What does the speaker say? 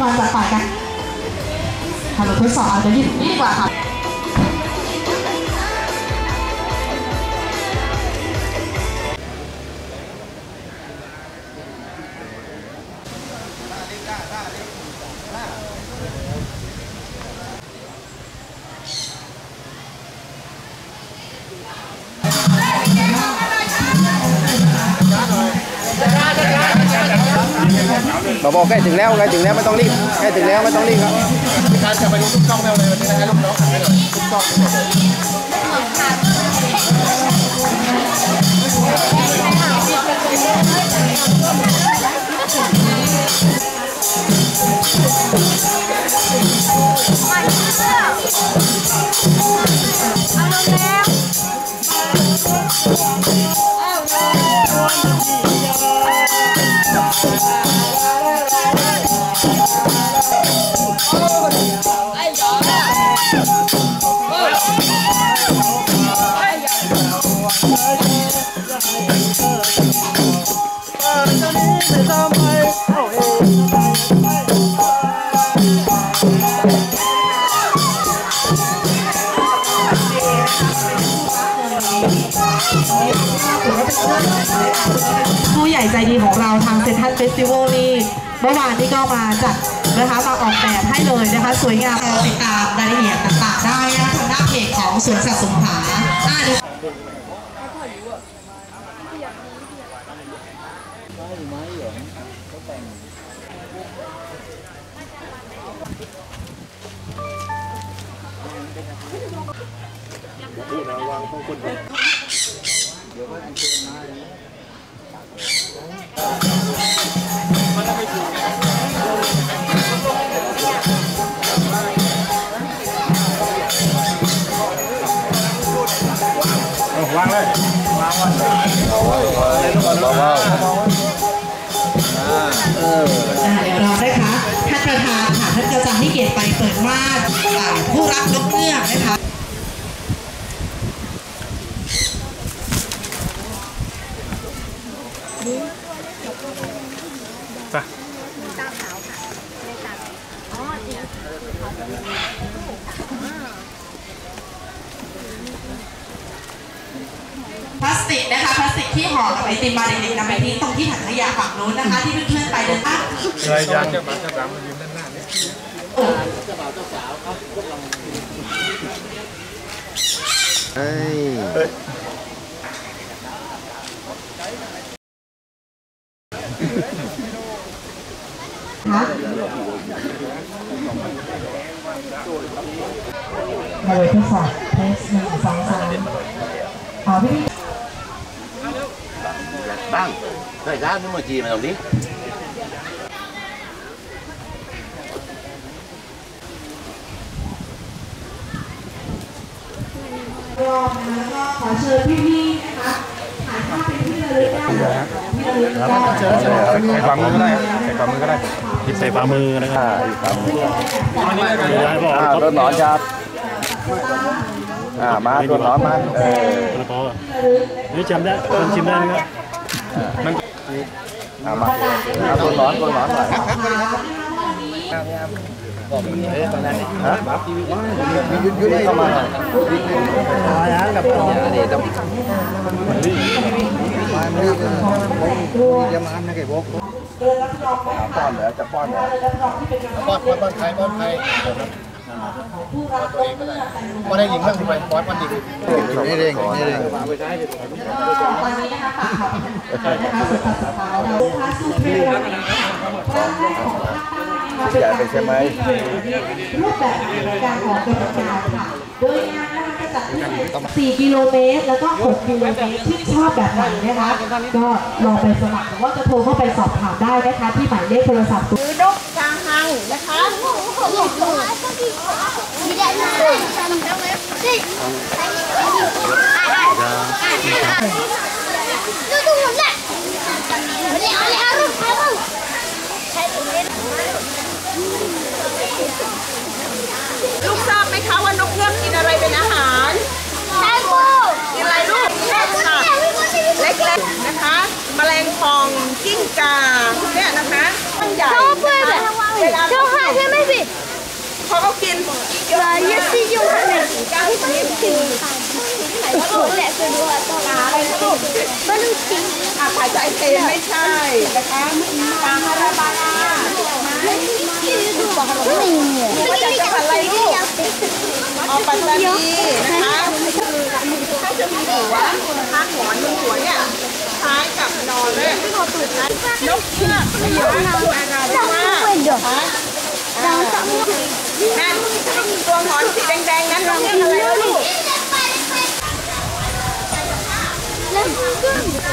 ก่อนจะต่ายกันทำแบบทดสอบอาจจะยิ่งดีกว่าค่ะ บอกบอกใกล้ถึงแล้วใกล้ถึงแล้วไม่ต้องรีบใกล้ถึงแล้วไม่ต้องรีบครับการจะไปดูทุกกล้องแมวเลยวันนี้นะให้ลูกน้องหันไปหน่อยลูกกล้อง ดีของเราทางเซนทันเฟสติวัลนี่เมื่อวานนี้ก็มาจัดนะคะมาออกแบบให้เลยนะคะ สวยงามติดตามรายละเอียดต่างๆ ได้นะทางหน้าเพจของสวนสัตว์สงขลาอ่าดูวางเวางเลยวางวันเอออ่างเดี๋ยวเรานะคะท่านประธานค่ะท่านก็จะให้เกียรติไปเปิดมานอ่าผู้รักนกเงือกนะคะ พลาสติกนะคะพลาสติกที่ห่อกับไอติมมาเด็กๆนำไปทิ้งตรงที่ถังขยะฝั่งนู้นนะคะ ที่เพื่อนๆไปเดินทางเลยยันเจ้าบ่าวเจ้าสาวมายืนด้านหน้าเนี่เอ้ยคะมาเลยทดสอบเทสหนึ่งสองสามอ๋อพี่ตั้งได้ร้านนู้นมาจีมาตรงนี้รอบนะคะแล้วก็ขอเชิญพี่ ใส่ฝ่ามือก็ได้ใส่ฝ่ามือก็ได้หยิบใส่ฝ่ามือนะครับอ่าตัวหนอนครับอ่ามาตัวหนอนมาเออแล้วนี่จำได้คนชิมได้ไหมครับอ่ามาเอาตัวหนอนตัวหนอนหน่อยฮะยืดยืดเข้ามากับตัวนี่ต้องมันนะแกบอก ป้อนเหรอจะป้อนเหรอป้อนป้อนป้อนใครป้อนใครตัวเองก็ได้ป้อนให้หญิงบ้างสิไปป้อนป้อนหญิงนี่เร่งนี่เร่งตอนนี้นะคะฝากขอบคุณนะคะสุดสัปดาห์เราพาสูเทรลร่างแรกของภาคใต้นะคะใหญ่ไปใช่ไหมรูปแบบการออกกำลังกายค่ะ โดยงานนะคะจะจัดขึ้น4กิโลเมตร แล้วก็ 6 กิโลเมตรที่ชอบแบบไหนนะคะ ก็ลองไปสมัครหรือว่าจะโทรเข้าไปสอบถามได้นะคะ ที่หมายเลขโทรศัพท์คือนกกางหังนะคะไม่ได้ไม่ได้ทำได้ไหมดิดูดูผมเนี่ยเอาเลยเอาเลยเอาเลยใช่ผมเล่น ลูกทราบไหมคะว่านกเงือกกินอะไรเป็นอาหาร แตงโม กินอะไรลูกสัตว์เล็กๆนะคะ แม ลงปองกิ้งก่าพวกเนี้ยนะคะต้นใหญ่ชอบเลยนะแบคะบเวลาชอบให้เขาก็กินเยอะ Và มาก nhất si dùng cái này Cái này thì Ủa lẹ từ đùa to là Có lưu chính อาหารใจเทไม่ใช่นะคะตาฮาราบานา Có chạy cho phần lấy đi ออกปัตตานีนะคะถ้า จะมีหัวนะคะหัวหนึ่งหัวเนี่ยคล้ายกับนอนเลยนกเชือกไม่อยู่นะอาณาจักร Quên được นั่นตัวหงอนสีแดงๆนั้นนกเชือกอะไรนะลูก Lên